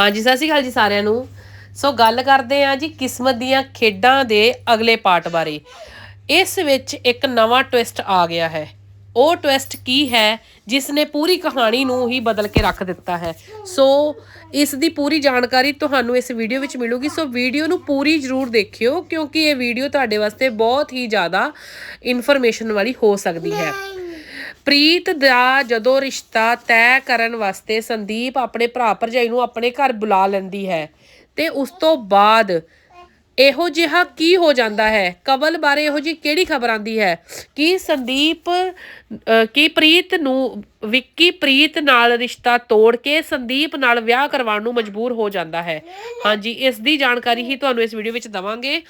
ਹਾਂਜੀ, ਸਤਿ ਸ਼੍ਰੀ ਅਕਾਲ ਜੀ ਸਾਰਿਆਂ ਨੂੰ। ਸੋ ਗੱਲ ਕਰਦੇ ਹਾਂ ਜੀ ਕਿਸਮਤ ਦੀਆਂ ਖੇਡਾਂ ਦੇ ਅਗਲੇ ਪਾਰਟ ਬਾਰੇ। ਇਸ ਵਿੱਚ ਇੱਕ ਨਵਾਂ ਟਵਿਸਟ ਆ ਗਿਆ ਹੈ। ਉਹ ਟਵਿਸਟ ਕੀ ਹੈ ਜਿਸ ਨੇ ਪੂਰੀ ਕਹਾਣੀ ਨੂੰ ਹੀ ਬਦਲ ਕੇ ਰੱਖ ਦਿੱਤਾ ਹੈ। ਸੋ ਇਸ ਦੀ ਪੂਰੀ ਜਾਣਕਾਰੀ ਤੁਹਾਨੂੰ ਇਸ ਵੀਡੀਓ ਵਿੱਚ ਮਿਲੂਗੀ। ਸੋ ਵੀਡੀਓ ਨੂੰ ਪੂਰੀ ਜ਼ਰੂਰ ਦੇਖਿਓ, ਕਿਉਂਕਿ ਇਹ ਵੀਡੀਓ ਤੁਹਾਡੇ ਵਾਸਤੇ ਬਹੁਤ ਹੀ ਜ਼ਿਆਦਾ ਇਨਫੋਰਮੇਸ਼ਨ ਵਾਲੀ ਹੋ ਸਕਦੀ ਹੈ। ਪ੍ਰੀਤ ਦਾ ਜਦੋਂ ਰਿਸ਼ਤਾ ਤੈਅ ਕਰਨ ਵਾਸਤੇ ਸੰਦੀਪ ਆਪਣੇ ਭਰਾ ਭਰਜਾਈ ਨੂੰ ਆਪਣੇ ਘਰ ਬੁਲਾ ਲੈਂਦੀ ਹੈ ਤੇ ਉਸ ਤੋਂ ਬਾਅਦ ਇਹੋ ਜਿਹਾ ਕੀ ਹੋ ਜਾਂਦਾ ਹੈ? ਕਵਲ ਬਾਰੇ ਇਹੋ ਜੀ ਕਿਹੜੀ ਖਬਰ ਆਂਦੀ ਹੈ? ਕਿ ਸੰਦੀਪ ਅ, ਕੀ ਪ੍ਰੀਤ ਨੂੰ ਵਿੱਕੀ ਪ੍ਰੀਤ ਨਾਲ ਰਿਸ਼ਤਾ ਤੋੜ ਕੇ ਸੰਦੀਪ ਨਾਲ ਵਿਆਹ ਕਰਵਾਉਣ ਨੂੰ ਮਜਬੂਰ ਹੋ ਜਾਂਦਾ ਹੈ? ਹਾਂਜੀ ਇਸ ਦੀ ਜਾਣਕਾਰੀ ਹੀ ਤੁਹਾਨੂੰ ਇਸ ਵੀਡੀਓ ਵਿੱਚ ਦਵਾਂਗੇ।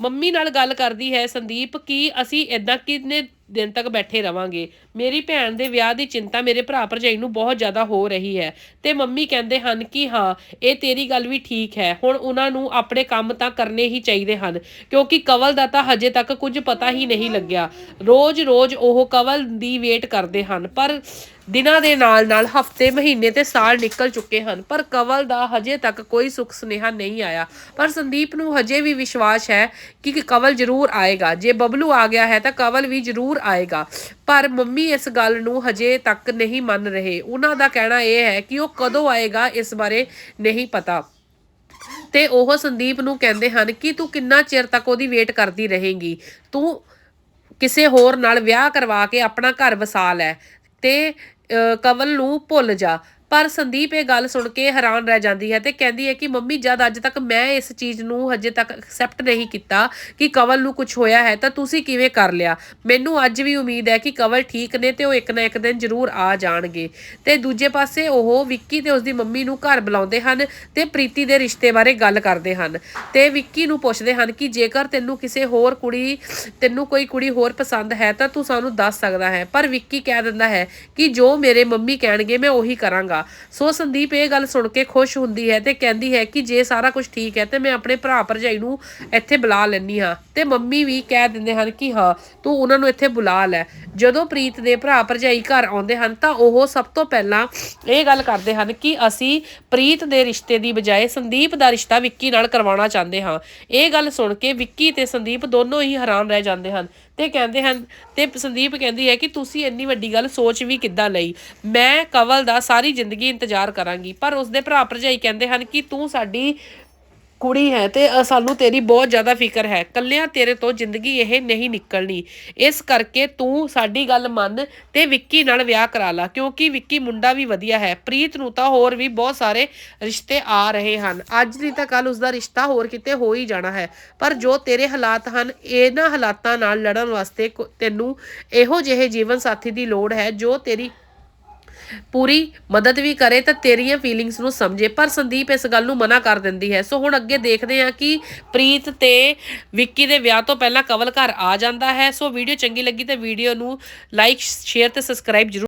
ਮੰਮੀ ਨਾਲ ਗੱਲ ਕਰਦੀ ਹੈ ਸੰਦੀਪ ਕਿ ਅਸੀਂ ਇਦਾਂ ਕਿੰਨੇ ਦਿਨ ਤੱਕ ਬੈਠੇ ਰਵਾਂਗੇ। ਮੇਰੀ ਭੈਣ ਦੇ ਵਿਆਹ ਦੀ ਚਿੰਤਾ ਮੇਰੇ ਭਰਾ ਭਰਜਾਈ ਨੂੰ ਬਹੁਤ ਜ਼ਿਆਦਾ ਹੋ ਰਹੀ ਹੈ। ਤੇ ਮੰਮੀ ਕਹਿੰਦੇ ਹਨ ਕਿ ਹਾਂ, ਇਹ ਤੇਰੀ ਗੱਲ ਵੀ ਠੀਕ ਹੈ। ਹੁਣ ਉਹਨਾਂ ਨੂੰ ਆਪਣੇ ਕੰਮ ਤਾਂ ਕਰਨੇ ਹੀ ਚਾਹੀਦੇ ਹਨ, ਕਿਉਂਕਿ ਕਵਲ ਦਾ ਤਾਂ ਹਜੇ ਤੱਕ ਕੁਝ ਪਤਾ ਹੀ ਨਹੀਂ ਲੱਗਿਆ। ਰੋਜ਼-ਰੋਜ਼ ਉਹ ਕਵਲ ਦੀ ਵੇਟ ਕਰਦੇ ਹਨ, ਪਰ ਦਿਨਾਂ ਦੇ ਨਾਲ ਨਾਲ ਹਫ਼ਤੇ, ਮਹੀਨੇ ਤੇ ਸਾਲ ਨਿਕਲ ਚੁੱਕੇ ਹਨ, ਪਰ ਕਵਲ ਦਾ ਹਜੇ ਤੱਕ ਕੋਈ ਸੁੱਖ ਸੁਨੇਹਾ ਨਹੀਂ ਆਇਆ। ਪਰ ਸੰਦੀਪ ਨੂੰ ਹਜੇ ਵੀ ਵਿਸ਼ਵਾਸ ਹੈ ਕਿ ਕਵਲ ਜ਼ਰੂਰ ਆਏਗਾ। ਜੇ ਬਬਲੂ ਆ ਗਿਆ ਹੈ ਤਾਂ ਕਵਲ ਵੀ ਜ਼ਰੂਰ ਆਏਗਾ। ਪਰ ਮੰਮੀ ਇਸ ਗੱਲ ਨੂੰ ਹਜੇ ਤੱਕ ਨਹੀਂ ਮੰਨ ਰਹੇ। ਉਹਨਾਂ ਦਾ ਕਹਿਣਾ ਇਹ ਹੈ ਕਿ ਉਹ ਕਦੋਂ ਆਏਗਾ ਇਸ ਬਾਰੇ ਨਹੀਂ ਪਤਾ। ਤੇ ਉਹ ਸੰਦੀਪ ਨੂੰ ਕਹਿੰਦੇ ਹਨ ਕਿ ਤੂੰ ਕਿੰਨਾ ਚਿਰ ਤੱਕ ਉਹਦੀ ਵੇਟ ਕਰਦੀ ਰਹੇਂਗੀ। ਤੂੰ ਕਿਸੇ ਹੋਰ ਨਾਲ ਵਿਆਹ ਕਰਵਾ ਕੇ ਆਪਣਾ ਘਰ ਵਸਾ ਲੈ। ਤੇ ਕਵਲ ਨੂੰ ਭੁੱਲ ਜਾ। ਪਰ ਸੰਦੀਪ ਇਹ ਗੱਲ ਸੁਣ ਕੇ ਹੈਰਾਨ ਰਹਿ ਜਾਂਦੀ ਹੈ ਤੇ ਕਹਿੰਦੀ ਹੈ ਕਿ ਮੰਮੀ, ਜਦ ਅੱਜ ਤੱਕ ਮੈਂ ਇਸ ਚੀਜ਼ ਨੂੰ ਹਜੇ ਤੱਕ ਐਕਸੈਪਟ ਨਹੀਂ ਕੀਤਾ ਕਿ ਕਵਲ ਨੂੰ ਕੁਝ ਹੋਇਆ ਹੈ, ਤਾਂ ਤੁਸੀਂ ਕਿਵੇਂ ਕਰ ਲਿਆ? ਮੈਨੂੰ ਅੱਜ ਵੀ ਉਮੀਦ ਹੈ ਕਿ ਕਵਲ ਠੀਕ ਨੇ ਤੇ ਉਹ ਇੱਕ ਨਾ ਇੱਕ ਦਿਨ ਜ਼ਰੂਰ ਆ ਜਾਣਗੇ। ਤੇ ਦੂਜੇ ਪਾਸੇ ਉਹ ਵਿੱਕੀ ਤੇ ਉਸਦੀ ਮੰਮੀ ਨੂੰ ਘਰ ਬੁਲਾਉਂਦੇ ਹਨ ਤੇ ਪ੍ਰੀਤੀ ਦੇ ਰਿਸ਼ਤੇ ਬਾਰੇ ਗੱਲ ਕਰਦੇ ਹਨ। ਤੇ ਵਿੱਕੀ ਨੂੰ ਪੁੱਛਦੇ ਹਨ ਕਿ ਜੇਕਰ ਤੈਨੂੰ ਕਿਸੇ ਹੋਰ ਕੁੜੀ, ਤੈਨੂੰ ਕੋਈ ਕੁੜੀ ਹੋਰ ਪਸੰਦ ਹੈ, ਤਾਂ ਤੂੰ ਸਾਨੂੰ ਦੱਸ ਸਕਦਾ ਹੈ। ਪਰ ਵਿੱਕੀ ਕਹਿ ਦਿੰਦਾ ਹੈ ਕਿ ਜੋ ਮੇਰੇ ਮੰਮੀ ਕਹਿਣਗੇ, ਮੈਂ ਉਹੀ ਕਰਾਂਗਾ। ਸੋ ਸੰਦੀਪ ਇਹ ਗੱਲ ਸੁਣ ਕੇ ਖੁਸ਼ ਹੁੰਦੀ ਹੈ ਤੇ ਕਹਿੰਦੀ ਹੈ ਕਿ ਜੇ ਸਾਰਾ ਕੁਝ ਠੀਕ ਹੈ ਤੇ ਮੈਂ ਆਪਣੇ ਭਰਾ ਭਰਜਾਈ ਨੂੰ ਇੱਥੇ ਬੁਲਾ ਲੈਣੀ ਹਾਂ। ਤੇ ਮੰਮੀ ਵੀ ਕਹਿ ਦਿੰਦੇ ਹਨ ਕਿ ਹਾਂ, ਤੂੰ ਉਹਨਾਂ ਨੂੰ ਇੱਥੇ ਬੁਲਾ ਲੈ। ਜਦੋਂ ਪ੍ਰੀਤ ਦੇ ਭਰਾ ਭਰਜਾਈ ਘਰ ਆਉਂਦੇ ਹਨ ਤਾਂ ਉਹ ਸਭ ਤੋਂ ਪਹਿਲਾਂ ਇਹ ਗੱਲ ਕਰਦੇ ਹਨ ਕਿ ਅਸੀਂ ਪ੍ਰੀਤ ਦੇ ਰਿਸ਼ਤੇ ਦੀ ਬਜਾਏ ਸੰਦੀਪ ਦਾ ਰਿਸ਼ਤਾ ਵਿੱਕੀ ਨਾਲ ਕਰਵਾਉਣਾ ਚਾਹੁੰਦੇ ਹਾਂ। ਇਹ ਗੱਲ ਸੁਣ ਕੇ ਵਿੱਕੀ ਤੇ ਸੰਦੀਪ ਦੋਨੋਂ ਹੀ ਹੈਰਾਨ ਰਹਿ ਜਾਂਦੇ ਹਨ। ਤੇ ਕਹਿੰਦੇ ਹਨ, ਤੇ ਸੰਦੀਪ ਕਹਿੰਦੀ ਹੈ ਕਿ ਤੁਸੀਂ ਇੰਨੀ ਵੱਡੀ ਗੱਲ ਸੋਚ ਵੀ ਕਿੱਦਾਂ ਲਈ? ਮੈਂ ਕਵਲ ਦਾ ਸਾਰੀ ਜ਼ਿੰਦਗੀ ਇੰਤਜ਼ਾਰ ਕਰਾਂਗੀ, ਪਰ ਉਸਦੇ ਭਰਾ ਭਰਜਾਈ ਕਹਿੰਦੇ ਹਨ ਕਿ ਤੂੰ ਸਾਡੀ ਕੁੜੀ ਹੈ ਤੇ ਸਾਨੂੰ ਤੇਰੀ ਬਹੁਤ ਜ਼ਿਆਦਾ ਫਿਕਰ ਹੈ। ਕੱਲਿਆਂ ਤੇਰੇ ਤੋਂ ਜ਼ਿੰਦਗੀ ਇਹ ਨਹੀਂ ਨਿਕਲਣੀ। ਇਸ ਕਰਕੇ ਤੂੰ ਸਾਡੀ ਗੱਲ ਮੰਨ ਤੇ ਵਿੱਕੀ ਨਾਲ ਵਿਆਹ ਕਰਾ ਲਾ, ਕਿਉਂਕਿ ਵਿੱਕੀ ਮੁੰਡਾ ਵੀ ਵਧੀਆ ਹੈ। ਪ੍ਰੀਤ ਨੂੰ ਤਾਂ ਹੋਰ ਵੀ ਬਹੁਤ ਸਾਰੇ ਰਿਸ਼ਤੇ ਆ ਰਹੇ ਹਨ। ਅੱਜ ਨਹੀਂ ਤਾਂ ਕੱਲ ਉਸਦਾ ਰਿਸ਼ਤਾ ਹੋਰ ਕਿਤੇ ਹੋ ਹੀ ਜਾਣਾ ਹੈ। ਪਰ ਜੋ ਤੇਰੇ ਹਾਲਾਤ ਹਨ, ਇਹਨਾਂ ਹਾਲਾਤਾਂ ਨਾਲ ਲੜਨ ਵਾਸਤੇ ਕੋ- ਤੈਨੂੰ ਇਹੋ ਜਿਹੇ ਜੀਵਨ ਸਾਥੀ ਦੀ ਲੋੜ ਹੈ, ਜੋ ਤੇਰੀ ਪੂਰੀ ਮਦਦ ਵੀ ਕਰੇ ਤਾਂ ਤੇਰੀਆਂ ਫੀਲਿੰਗਸ ਨੂੰ ਸਮਝੇ। ਪਰ ਸੰਦੀਪ ਇਸ ਗੱਲ ਨੂੰ ਮਨਾ ਕਰ ਦਿੰਦੀ ਹੈ। ਸੋ ਹੁਣ ਅੱਗੇ ਦੇਖਦੇ ਹਾਂ ਕਿ ਪ੍ਰੀਤ ਤੇ ਵਿੱਕੀ ਦੇ ਵਿਆਹ ਤੋਂ ਪਹਿਲਾਂ ਕਵਲ ਘਰ ਆ ਜਾਂਦਾ ਹੈ। ਸੋ ਵੀਡੀਓ ਚੰਗੀ ਲੱਗੀ ਤਾਂ ਵੀਡੀਓ ਨੂੰ ਲਾਈਕ ਸ਼ੇਅਰ ਤੇ ਸਬਸਕ੍ਰਾਈਬ ਜ਼ਰੂਰ